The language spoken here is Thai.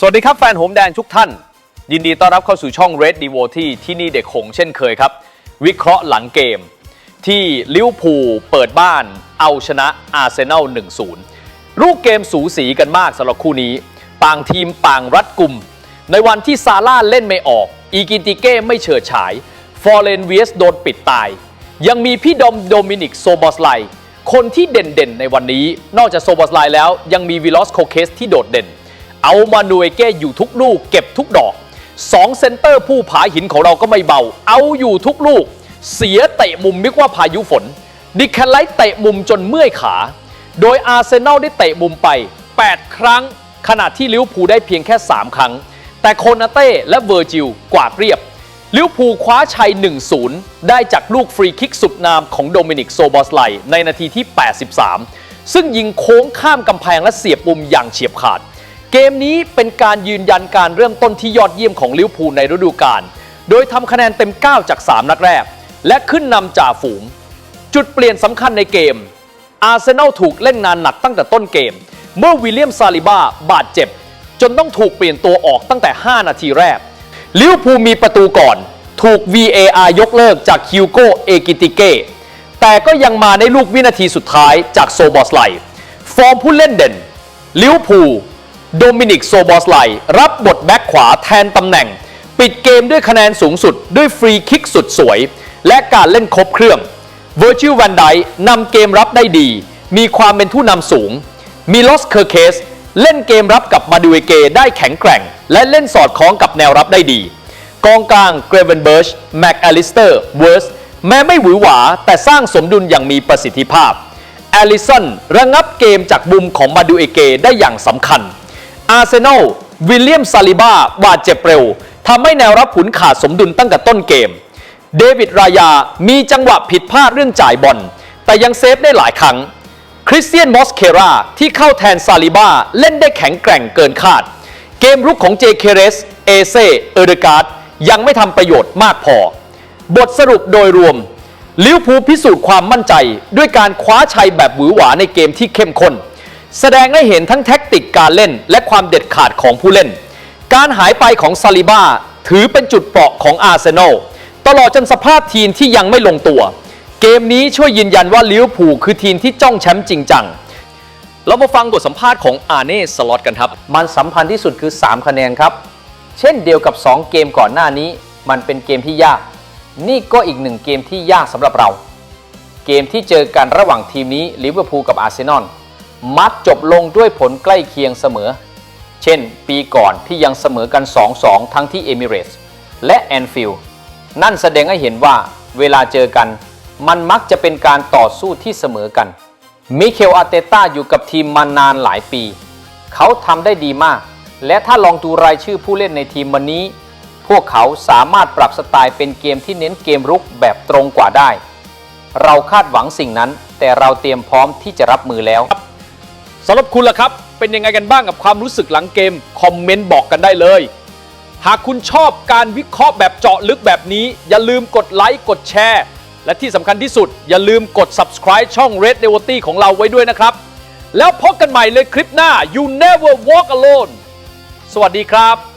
สวัสดีครับแฟนโหมแดงทุกท่าน ยินดีต้อนรับเข้าสู่ช่อง Red Devote ที่นี่เด็กหงเช่นเคยครับ วิเคราะห์หลังเกม ที่ลิเวอร์พูลเปิดบ้านเอาชนะอาร์เซนอล 1-0 รูปเกมสูสีกันมากสำหรับคู่นี้ต่างทีมต่างรัดกลุ่ม ในวันที่ซาร่าเล่นไม่ออก อีกินติเก้ไม่เฉิดฉาย ฟอร์เรนเวียสโดนปิดตาย ยังมีพี่ดอมโดมินิกโซบอสไลคนที่เด่นๆในวันนี้ นอกจากโซบอสไลแล้วยังมีวิลอสโคเคสที่โดดเด่น เอามานูเอเก้อยู่ทุกลูกเก็บทุกดอกสองเซนเตอร์ผู้ผาหินของเราก็ไม่เบา เอาอยู่ทุกลูก เสียเตะมุมนึกว่าพายุฝน ดิแคลไลท์เตะมุมจนเมื่อยขา โดยอาร์เซนอลได้เตะมุมไป 8 ครั้ง ขณะที่ลิวพูได้เพียงแค่ 3 ครั้ง แต่โคนาเต้และเวอร์จิลกวาดเรียบลิวพูคว้าชัย 1-0 ได้จากลูกฟรีคิกสุดนามของโดมินิกโซบอสไลในนาทีที่ 83 ซึ่งยิงโค้งข้ามกำแพงและเสียบมุมอย่างเฉียบขาด เกมนี้เป็นการยืนยันการเริ่มต้นที่ยอดเยี่ยมของลิเวอร์พูลในฤดูกาล โดยทำคะแนนเต็ม 9 จาก 3 นัดแรก และขึ้นนำจ่าฝูง จุดเปลี่ยนสำคัญในเกม อาร์เซนอลถูกเล่นงานหนักตั้งแต่ต้นเกม เมื่อวิลเลียมซาลิบ้าบาดเจ็บ จนต้องถูกเปลี่ยนตัวออกตั้งแต่ 5 นาทีแรกลิเวอร์พูลมีประตูก่อน ถูก VAR ยกเลิกจากคิวโกเอกิติเกแต่ก็ยังมาในลูกวินาทีสุดท้ายจากโซบอสไลฟอร์มผู้เล่นเด่นลิเวอร์พูล โดมินิกโซบอสไลรับบทแบ็คขวาแทนตำแหน่ง ปิดเกมด้วยคะแนนสูงสุดด้วยฟรีคิกสุดสวย และการเล่นครบเครื่องเวอร์จิลวันไดนำเกมรับได้ดี มีความเป็นผู้นำสูงมิลอสเคอร์เคส เล่นเกมรับกับมาดูเอเกได้แข็งแกร่ง และเล่นสอดคล้องกับแนวรับได้ดี กองกลางเกรเวนเบิร์ชแม็กอลิสเตอร์เวิร์สแม้ไม่หวือหวา แต่สร้างสมดุลอย่างมีประสิทธิภาพแอลิสันระงับเกมจากมุมของมาดูเอเกได้อย่างสำคัญ อาร์เซนอลวิลเลียมซาลิบ้าบาดเจ็บเร็วทำให้แนวรับหุนขาดสมดุลตั้งแต่ต้นเกม เดวิดรายามีจังหวะผิดพลาดเรื่องจ่ายบอล แต่ยังเซฟได้หลายครั้ง คริสเตียนมอสเคราที่เข้าแทนซาลิบ้าเล่นได้แข็งแกร่งเกินคาด เกมรุกของเจเคเรสเอเซเอเดการ์ดยังไม่ทำประโยชน์มากพอ บทสรุปโดยรวมลิวพูพิสูจน์ความมั่นใจ ด้วยการคว้าชัยแบบหวือหวาในเกมที่เข้มข้นแสดงให้เห็นทั้งแท็ก ติกการเล่น และความเด็ดขาดของผู้เล่น การหายไปของซาลิบ้าถือเป็นจุดเปราะของอาร์เซนอลตลอดจนสภาพทีมที่ยังไม่ลงตัว เกมนี้ช่วยยืนยันว่าลิเวอร์พูลคือทีมที่จ้องแชมป์จริงจังเรามาฟังบทสัมภาษณ์ของอาเน่สล็อตกันครับ มันสำคัญที่สุดคือ 3 คะแนนครับ เช่นเดียวกับ 2 เกมก่อนหน้านี้ มันเป็นเกมที่ยาก นี่ก็อีกหนึ่งเกมที่ยากสำหรับเรา เกมที่เจอกันระหว่างทีมนี้ลิเวอร์พูลกับอาร์เซนอล มักจบลงด้วยผลใกล้เคียงเสมอ เช่น ปีก่อนที่ยังเสมอกัน 2-2 ทั้งที่เอมิเรตส์และแอนฟิลด์นั่นแสดงให้เห็นว่าเวลาเจอกัน มันมักจะเป็นการต่อสู้ที่เสมอกัน มิเคลอาเตต้าอยู่กับทีมมานานหลายปี เขาทำได้ดีมาก และถ้าลองดูรายชื่อผู้เล่นในทีมวันนี้ พวกเขาสามารถปรับสไตล์เป็นเกมที่เน้นเกมรุกแบบตรงกว่าได้ เราคาดหวังสิ่งนั้น แต่เราเตรียมพร้อมที่จะรับมือแล้ว สำหรับคุณล่ะครับ เป็นยังไงกันบ้างกับความรู้สึกหลังเกม คอมเมนต์บอกกันได้เลย หากคุณชอบการวิเคราะห์แบบเจาะลึกแบบนี้ อย่าลืมกดไลค์กดแชร์และที่สำคัญที่สุด อย่าลืมกด subscribe ช่อง Red d e v o t y ของเราไว้ด้วยนะครับ แล้วพบกันใหม่เลยคลิปหน้า You Never Walk Alone สวัสดีครับ